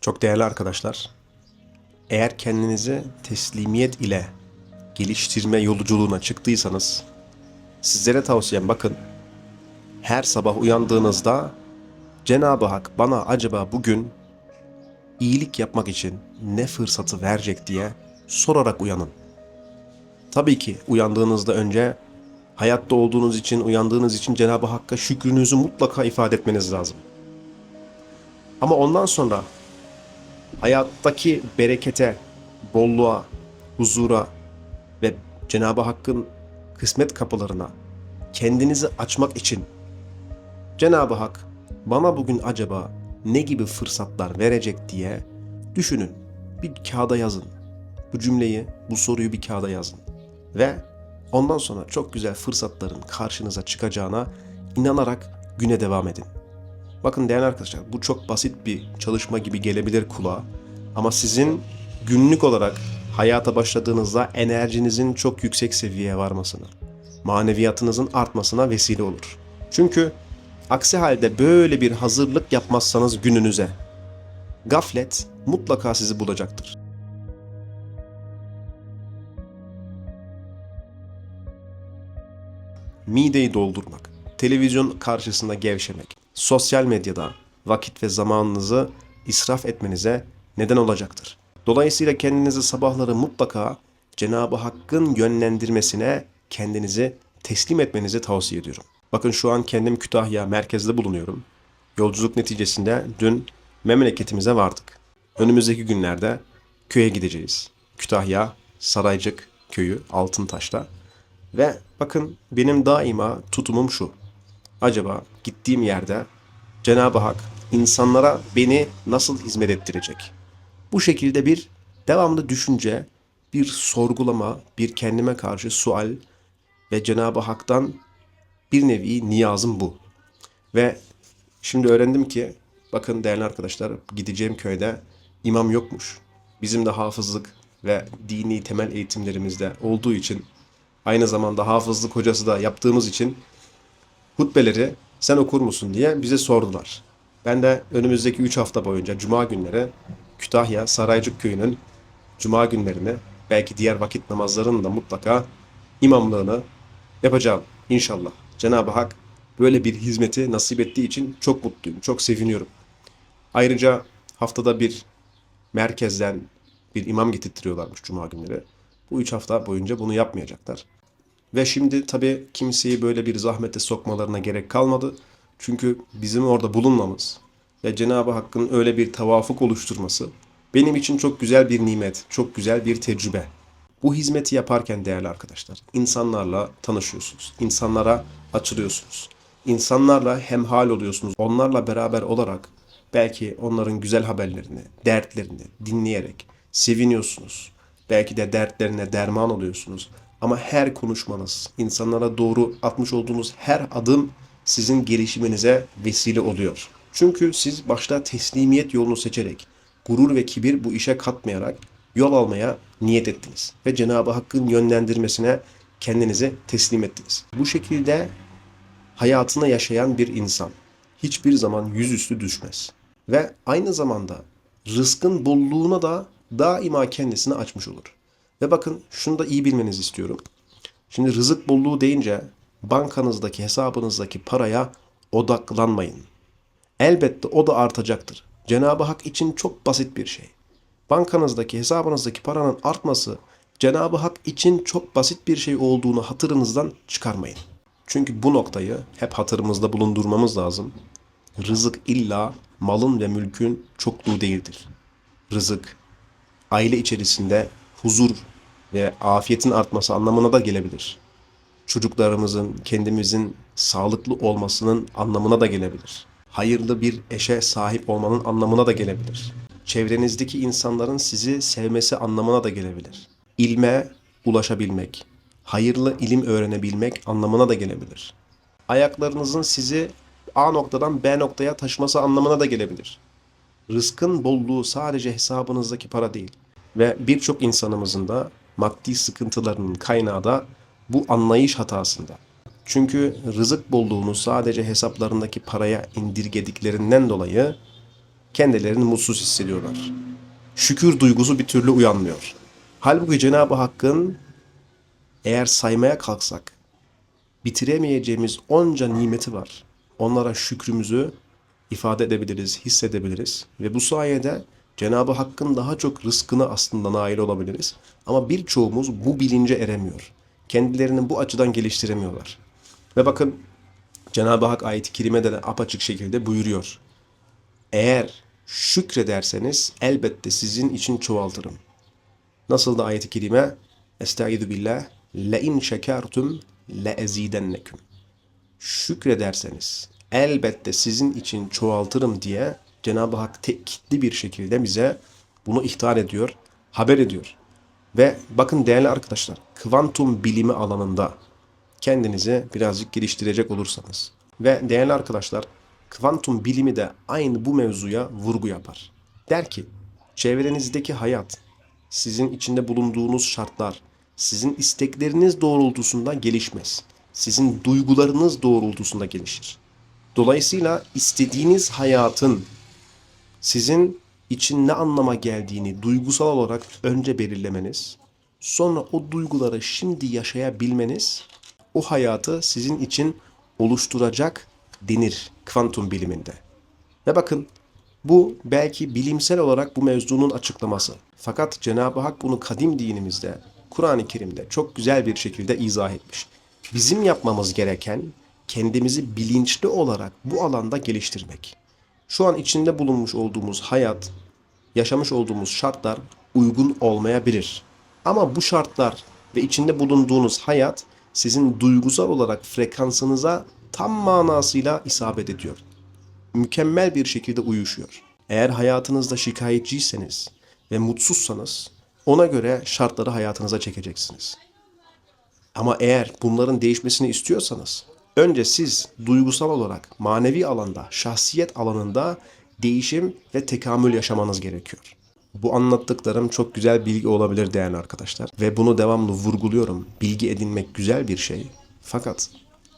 Çok değerli arkadaşlar, eğer kendinizi teslimiyet ile geliştirme yolculuğuna çıktıysanız, sizlere tavsiyem bakın, her sabah uyandığınızda Cenab-ı Hak bana acaba bugün iyilik yapmak için ne fırsatı verecek diye sorarak uyanın. Tabii ki uyandığınızda önce hayatta olduğunuz için, uyandığınız için Cenab-ı Hakk'a şükrünüzü mutlaka ifade etmeniz lazım. Ama ondan sonra hayattaki berekete, bolluğa, huzura ve Cenab-ı Hakk'ın kısmet kapılarına kendinizi açmak için Cenab-ı Hak bana bugün acaba ne gibi fırsatlar verecek diye düşünün. Bir kağıda yazın. Bu cümleyi, bu soruyu bir kağıda yazın. Ve ondan sonra çok güzel fırsatların karşınıza çıkacağına inanarak güne devam edin. Bakın değerli arkadaşlar bu çok basit bir çalışma gibi gelebilir kulağa. Ama sizin günlük olarak hayata başladığınızda enerjinizin çok yüksek seviyeye varmasına, maneviyatınızın artmasına vesile olur. Çünkü aksi halde böyle bir hazırlık yapmazsanız gününüze, gaflet mutlaka sizi bulacaktır. mideyi doldurmak, televizyon karşısında gevşemek, sosyal medyada vakit ve zamanınızı israf etmenize neden olacaktır. Dolayısıyla kendinizi sabahları mutlaka Cenab-ı Hakk'ın yönlendirmesine kendinizi teslim etmenizi tavsiye ediyorum. Bakın şu an kendim Kütahya merkezde bulunuyorum. Yolculuk neticesinde dün memleketimize vardık. Önümüzdeki günlerde köye gideceğiz. Kütahya, Saraycık köyü Altıntaş'ta. Ve bakın benim daima tutumum şu. Acaba gittiğim yerde Cenab-ı Hak insanlara beni nasıl hizmet ettirecek? Bu şekilde bir devamlı düşünce, bir sorgulama, bir kendime karşı sual ve Cenab-ı Hak'tan bir nevi niyazım bu. Ve şimdi öğrendim ki bakın değerli arkadaşlar gideceğim köyde imam yokmuş. Bizim de hafızlık ve dini temel eğitimlerimizde olduğu için aynı zamanda hafızlık hocası da yaptığımız için hutbeleri sen okur musun diye bize sordular. Ben de önümüzdeki 3 hafta boyunca cuma günleri Kütahya Saraycık köyünün cuma günlerini belki diğer vakit namazlarının da mutlaka imamlığını yapacağım inşallah. Cenab-ı Hak böyle bir hizmeti nasip ettiği için çok mutluyum, çok seviniyorum. Ayrıca haftada bir merkezden bir imam getirtiyorlarmış cuma günleri. Bu üç hafta boyunca bunu yapmayacaklar. Ve şimdi tabii kimseyi böyle bir zahmete sokmalarına gerek kalmadı. Çünkü bizim orada bulunmamız ve Cenab-ı Hakk'ın öyle bir tevafuk oluşturması benim için çok güzel bir nimet, çok güzel bir tecrübe. Bu hizmeti yaparken değerli arkadaşlar, insanlarla tanışıyorsunuz, insanlara açılıyorsunuz. İnsanlarla hemhal oluyorsunuz. Onlarla beraber olarak belki onların güzel haberlerini, dertlerini dinleyerek seviniyorsunuz. Belki de dertlerine derman oluyorsunuz. Ama her konuşmanız, insanlara doğru atmış olduğunuz her adım sizin gelişiminize vesile oluyor. Çünkü siz başta teslimiyet yolunu seçerek, gurur ve kibir bu işe katmayarak yol almaya niyet ettiniz. Ve Cenab-ı Hakk'ın yönlendirmesine kendinizi teslim ettiniz. Bu şekilde hayatını yaşayan bir insan hiçbir zaman yüzüstü düşmez. Ve aynı zamanda rızkın bolluğuna da daima kendisini açmış olur. Ve bakın şunu da iyi bilmenizi istiyorum. Şimdi rızık bolluğu deyince bankanızdaki hesabınızdaki paraya odaklanmayın. Elbette o da artacaktır. Cenab-ı Hak için çok basit bir şey. Bankanızdaki hesabınızdaki paranın artması Cenab-ı Hak için çok basit bir şey olduğunu hatırınızdan çıkarmayın. Çünkü bu noktayı hep hatırımızda bulundurmamız lazım. Rızık illa malın ve mülkün çokluğu değildir. Rızık aile içerisinde huzur ve afiyetin artması anlamına da gelebilir. Çocuklarımızın, kendimizin sağlıklı olmasının anlamına da gelebilir. Hayırlı bir eşe sahip olmanın anlamına da gelebilir. Çevrenizdeki insanların sizi sevmesi anlamına da gelebilir. İlme ulaşabilmek, hayırlı ilim öğrenebilmek anlamına da gelebilir. Ayaklarınızın sizi A noktadan B noktaya taşıması anlamına da gelebilir. Rızkın bolluğu sadece hesabınızdaki para değil. Ve birçok insanımızın da maddi sıkıntılarının kaynağı da bu anlayış hatasında. Çünkü rızık bolluğunu sadece hesaplarındaki paraya indirgediklerinden dolayı kendilerini mutsuz hissediyorlar. Şükür duygusu bir türlü uyanmıyor. Halbuki Cenab-ı Hakk'ın eğer saymaya kalksak bitiremeyeceğimiz onca nimeti var. Onlara şükrümüzü ifade edebiliriz, hissedebiliriz ve bu sayede Cenab-ı Hakk'ın daha çok rızkını aslında nail olabiliriz. Ama birçoğumuz bu bilince eremiyor. Kendilerini bu açıdan geliştiremiyorlar. Ve bakın Cenab-ı Hak ayet-i kerimede de apaçık şekilde buyuruyor. Eğer şükrederseniz elbette sizin için çoğaltırım. Nasıl da ayet-i kerime? Estaizu billah. Le in şekertum le ezidenneküm. Şükrederseniz elbette sizin için çoğaltırım diye Cenab-ı Hak tekitli bir şekilde bize bunu ihtar ediyor, haber ediyor. Ve bakın değerli arkadaşlar, kuantum bilimi alanında kendinizi birazcık geliştirecek olursanız ve değerli arkadaşlar, kuantum bilimi de aynı bu mevzuya vurgu yapar. Der ki, çevrenizdeki hayat, sizin içinde bulunduğunuz şartlar, sizin istekleriniz doğrultusunda gelişmez. Sizin duygularınız doğrultusunda gelişir. Dolayısıyla istediğiniz hayatın sizin için ne anlama geldiğini duygusal olarak önce belirlemeniz, sonra o duyguları şimdi yaşayabilmeniz o hayatı sizin için oluşturacak denir kuantum biliminde. Ve bakın bu belki bilimsel olarak bu mevzunun açıklaması. Fakat Cenab-ı Hak bunu kadim dinimizde, Kur'an-ı Kerim'de çok güzel bir şekilde izah etmiş. Bizim yapmamız gereken kendimizi bilinçli olarak bu alanda geliştirmek. Şu an içinde bulunmuş olduğumuz hayat, yaşamış olduğumuz şartlar uygun olmayabilir. Ama bu şartlar ve içinde bulunduğunuz hayat sizin duygusal olarak frekansınıza tam manasıyla isabet ediyor. Mükemmel bir şekilde uyuşuyor. Eğer hayatınızda şikayetçiyseniz ve mutsuzsanız ona göre şartları hayatınıza çekeceksiniz. Ama eğer bunların değişmesini istiyorsanız önce siz duygusal olarak manevi alanda, şahsiyet alanında değişim ve tekamül yaşamanız gerekiyor. Bu anlattıklarım çok güzel bilgi olabilir değerli arkadaşlar ve bunu devamlı vurguluyorum. Bilgi edinmek güzel bir şey. Fakat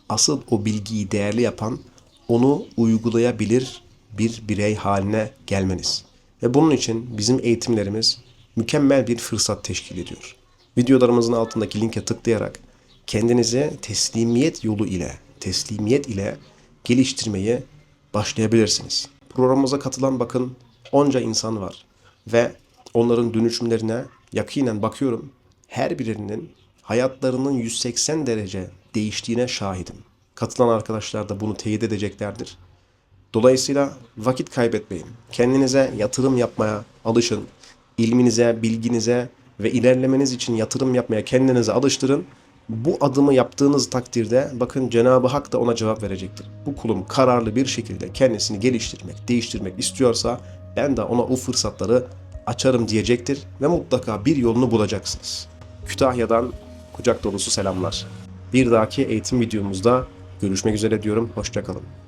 asıl o bilgiyi değerli yapan onu uygulayabilir bir birey haline gelmeniz. Ve bunun için bizim eğitimlerimiz mükemmel bir fırsat teşkil ediyor. Videolarımızın altındaki linke tıklayarak kendinizi teslimiyet yolu ile, teslimiyet ile geliştirmeyi başlayabilirsiniz. Programımıza katılan bakın onca insan var ve onların dönüşümlerine yakinen bakıyorum. Her birinin hayatlarının 180 derece değiştiğine şahidim. Katılan arkadaşlar da bunu teyit edeceklerdir. Dolayısıyla vakit kaybetmeyin. Kendinize yatırım yapmaya alışın. İlminize, bilginize ve ilerlemeniz için yatırım yapmaya kendinize alıştırın. Bu adımı yaptığınız takdirde bakın Cenab-ı Hak da ona cevap verecektir. Bu kulum kararlı bir şekilde kendisini geliştirmek, değiştirmek istiyorsa ben de ona o fırsatları açarım diyecektir ve mutlaka bir yolunu bulacaksınız. Kütahya'dan kucak dolusu selamlar. Bir dahaki eğitim videomuzda görüşmek üzere diyorum. Hoşçakalın.